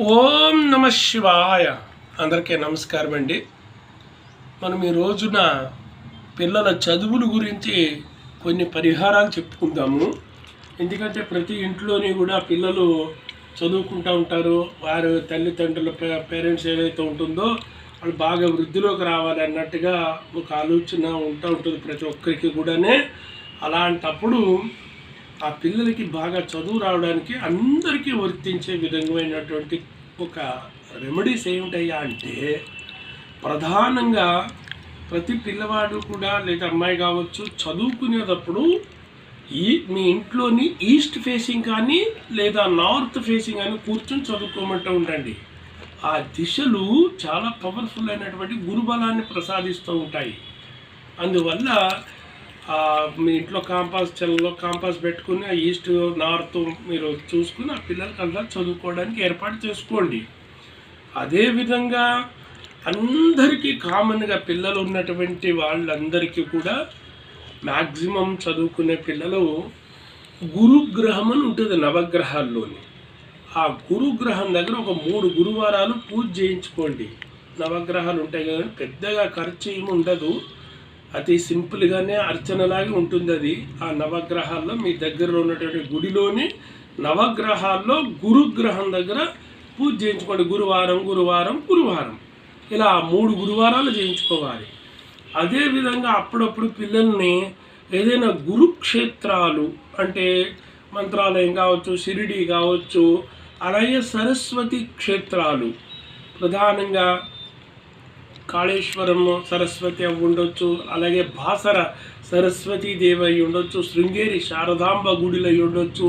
ఓం నమ శివాయ. అందరికీ నమస్కారం అండి. మనం ఈ రోజున పిల్లల చదువుల గురించి కొన్ని పరిహారాలు చెప్పుకుందాము. ఎందుకంటే ప్రతి ఇంట్లోని కూడా పిల్లలు చదువుకుంటూ ఉంటారు. వారి తల్లిదండ్రుల పేరెంట్స్ ఏదైతే ఉంటుందో వాళ్ళు బాగా వృద్ధిలోకి రావాలి అన్నట్టుగా ఒక ఆలోచన ఉంటూ ఉంటుంది ప్రతి ఒక్కరికి కూడానే. అలాంటప్పుడు ఆ పిల్లలకి బాగా చదువు రావడానికి అందరికీ వర్తించే విధమైనటువంటి ఒక రెమెడీస్ ఏమిటయ్యా అంటే ప్రధానంగా ప్రతి పిల్లవాడు కూడా లేదా అమ్మాయి కావచ్చు చదువుకునేటప్పుడు ఈ మీ ఇంట్లోని ఈస్ట్ ఫేసింగ్ కానీ లేదా నార్త్ ఫేసింగ్ కానీ కూర్చొని చదువుకోమంటూ ఉండండి. ఆ దిశలు చాలా పవర్ఫుల్ అయినటువంటి గురుబలాన్ని ప్రసాదిస్తూ ఉంటాయి. అందువల్ల మీ ఇంట్లో కాంపాస్ చెల్లలో కాంపాస్ పెట్టుకుని ఆ ఈస్ట్ నార్త్ మీరు చూసుకుని ఆ పిల్లలకి అంతా చదువుకోవడానికి ఏర్పాటు చేసుకోండి. అదేవిధంగా అందరికీ కామన్గా పిల్లలు ఉన్నటువంటి వాళ్ళందరికీ కూడా మ్యాక్సిమం చదువుకునే పిల్లలు గురుగ్రహం అని ఉంటుంది నవగ్రహాల్లోని. ఆ గురుగ్రహం దగ్గర ఒక మూడు గురువారాలు పూజ చేయించుకోండి. నవగ్రహాలు ఉంటాయి కదా పెద్దగా ఖర్చు ఏమి ఉండదు. అతి సింపుల్గానే అర్చనలాగే ఉంటుంది అది ఆ నవగ్రహాల్లో. మీ దగ్గరలో ఉన్నటువంటి గుడిలోని నవగ్రహాల్లో గురుగ్రహం దగ్గర పూజ చేయించుకోండి. గురువారం గురువారం గురువారం. ఇలా మూడు గురువారాలు చేయించుకోవాలి. అదేవిధంగా అప్పుడప్పుడు పిల్లల్ని ఏదైనా గురుక్షేత్రాలు అంటే మంత్రాలయం కావచ్చు షిరిడి కావచ్చు అలాగే సరస్వతి క్షేత్రాలు. ప్రధానంగా కాళేశ్వరం సరస్వతి అవి ఉండొచ్చు అలాగే బాసర సరస్వతీ దేవి అయి ఉండొచ్చు శృంగేరి శారదాంబ గుడిలో అయి ఉండొచ్చు.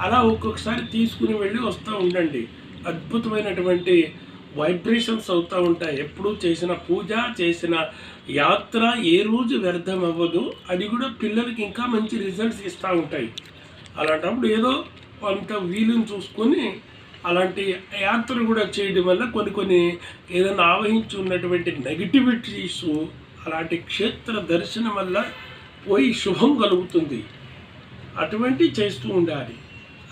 అలా ఒక్కొక్కసారి తీసుకుని వెళ్ళి వస్తూ ఉండండి. అద్భుతమైనటువంటి వైబ్రేషన్స్ అవుతూ ఉంటాయి. ఎప్పుడు చేసిన పూజ చేసిన యాత్ర ఏ రోజు వ్యర్థం అవ్వదు. అది కూడా పిల్లలకి ఇంకా మంచి రిజల్ట్స్ ఇస్తూ ఉంటాయి. అలాంటప్పుడు ఏదో కొంత వీలుని చూసుకొని అలాంటి యాత్రలు కూడా చేయడం వల్ల కొన్ని కొన్ని ఏదైనా ఆవహించి ఉన్నటువంటి నెగిటివిటీస్ అలాంటి క్షేత్ర దర్శనం వల్ల పోయి శుభం కలుగుతుంది. అటువంటి చేస్తూ ఉండాలి.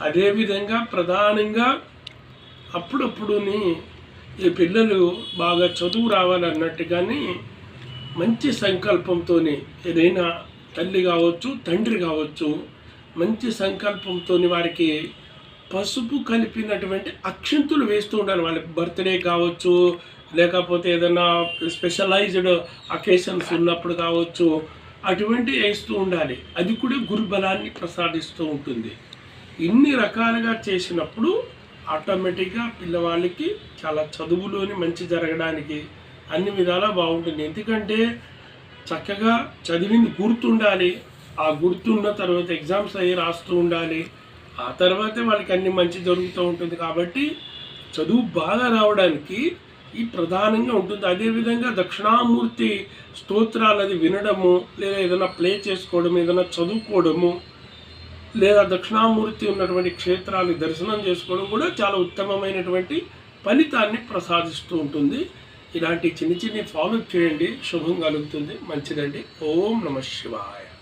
అదేవిధంగా ప్రధానంగా అప్పుడప్పుడుని ఈ పిల్లలు బాగా చదువు రావాలన్నట్టుగానే మంచి సంకల్పంతో ఏదైనా తల్లి కావచ్చు తండ్రి కావచ్చు మంచి సంకల్పంతో వారికి పసుపు కలిపినటువంటి అక్షంతులు వేస్తూ ఉండాలి. వాళ్ళ బర్త్డే కావచ్చు లేకపోతే ఏదైనా స్పెషలైజ్డ్ అకేషన్స్ ఉన్నప్పుడు కావచ్చు అటువంటి వేస్తూ ఉండాలి. అది కూడా గురుబలాన్ని ప్రసాదిస్తూ ఉంటుంది. ఇన్ని రకాలుగా చేసినప్పుడు ఆటోమేటిక్గా పిల్లవాళ్ళకి చాలా చదువులోని మంచి జరగడానికి అన్ని విధాలా బాగుంటుంది. ఎందుకంటే చక్కగా చదివింది గుర్తుండాలి. ఆ గుర్తున్న తర్వాత ఎగ్జామ్స్ అయ్యి రాస్తూ ఉండాలి. ఆ తర్వాతే వాళ్ళకి అన్ని మంచి జరుగుతూ ఉంటుంది కాబట్టి చదువు బాగా రావడానికి ఈ ప్రధానంగా ఉంటుంది. అదేవిధంగా దక్షిణామూర్తి స్తోత్రాలు అది వినడము లేదా ఏదైనా ప్లే చేసుకోవడం ఏదైనా చదువుకోవడము లేదా దక్షిణామూర్తి ఉన్నటువంటి క్షేత్రాలు దర్శనం చేసుకోవడం కూడా చాలా ఉత్తమమైనటువంటి ఫలితాన్ని ప్రసాదిస్తూ ఉంటుంది. ఇలాంటి చిన్న చిన్న ఫాలో చేయండి. శుభం కలుగుతుంది. మంచిదండి. ఓం నమ శివాయ.